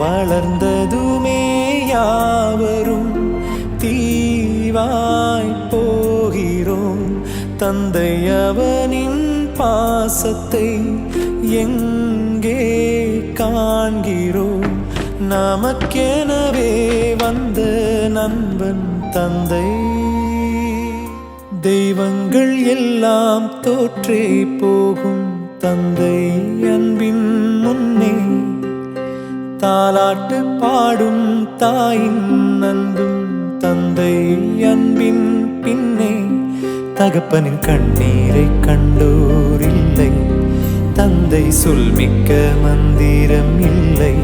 வளர்ந்ததுமே யாவரும் தீவாய் போகிறோம். தந்தை அவனின் பாசத்தை எங்கே காண்கிறோம்? நமக்கெனவே வந்த நண்பன் தந்தை. தெய்வங்கள் எல்லாம் தோற்றே போகும் தந்தை அன்பின் முன் தாலாட்டு பாடும் தாயின் அன்பும் தந்தை அன்பின் பின்னே தகப்பனின் கண்ணீரை கண்டோர் இல்லை. தந்தை சொல்மிக்க மந்திரம் இல்லை.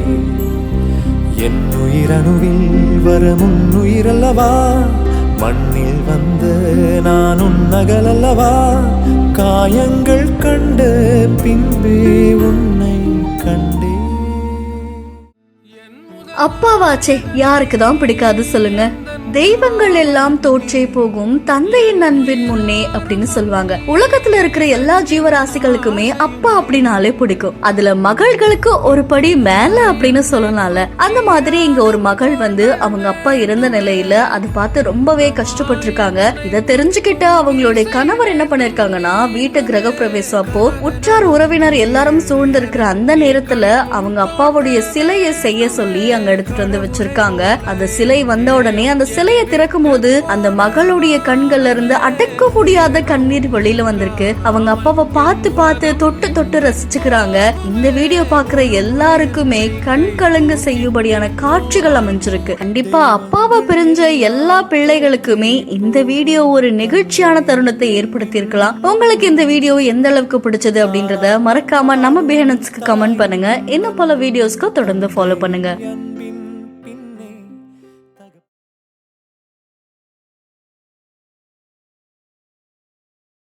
என் உயிரணுவில் வரும் உயிரல்லவா? மண்ணில் வந்த நான் உன்னகலல்லவா காயங்கள் கண்ட பின்பே உன்னை கண்டே அப்பாவாச்சே யாருக்கு தான் பிடிக்காது சொல்லுங்க. தெய்வங்கள் எல்லாம் தோற்றே போகும் தந்தையின் அன்பின் முன்னே அப்படின்னு சொல்லுவாங்க. உலகத்துல இருக்கிற எல்லா ஜீவராசிகளுக்குமே அப்பா அப்படின்னாலே பிடிக்கும். அதுல மகள்களுக்கு ஒரு படி மேல அப்படின்னு சொல்லலாம்ல. அந்த மாதிரி இங்க ஒரு மகள் வந்து அவங்க அப்பா இருந்த நிலையில அதை பார்த்து ரொம்பவே கஷ்டப்பட்டிருக்காங்க. இதை தெரிஞ்சுக்கிட்டு அவங்களுடைய கணவர் என்ன பண்ணிருக்காங்கன்னா வீட்டு கிரக பிரவேசம் அப்போ உற்றார் உறவினர் எல்லாரும் சூழ்ந்திருக்கிற அந்த நேரத்துல அவங்க அப்பாவுடைய சிலையை செய்ய சொல்லி அங்க எடுத்துட்டு வந்து வச்சிருக்காங்க. அந்த சிலை வந்த உடனே அந்த சிலையை திறக்கும் போது அந்த மகளுடைய கண்கள்ல இருந்து அடக்க முடியாத கண்ணீர் வெளியில வந்திருக்கு. அவங்க அப்பாவை பார்த்து பார்த்து தொட்டு தொட்டு ரசிச்சுக்கிறாங்க. இந்த வீடியோ பாக்குற எல்லாருக்குமே கண் கலங்க செய்யும்படியான காட்சிகள் அமைஞ்சிருக்கு. கண்டிப்பா அப்பாவை பிரிஞ்ச எல்லா பிள்ளைகளுக்குமே இந்த வீடியோ ஒரு நெகிழ்ச்சியான தருணத்தை ஏற்படுத்தி இருக்கலாம் உங்களுக்கு இந்த வீடியோ எந்த அளவுக்கு பிடிச்சது அப்படின்றத மறக்காம நம்ம பிஹனன்ஸ்க்கு கமெண்ட் பண்ணுங்க. இன்னும் பல வீடியோஸ்க்கு தொடர்ந்து ஃபாலோ பண்ணுங்க.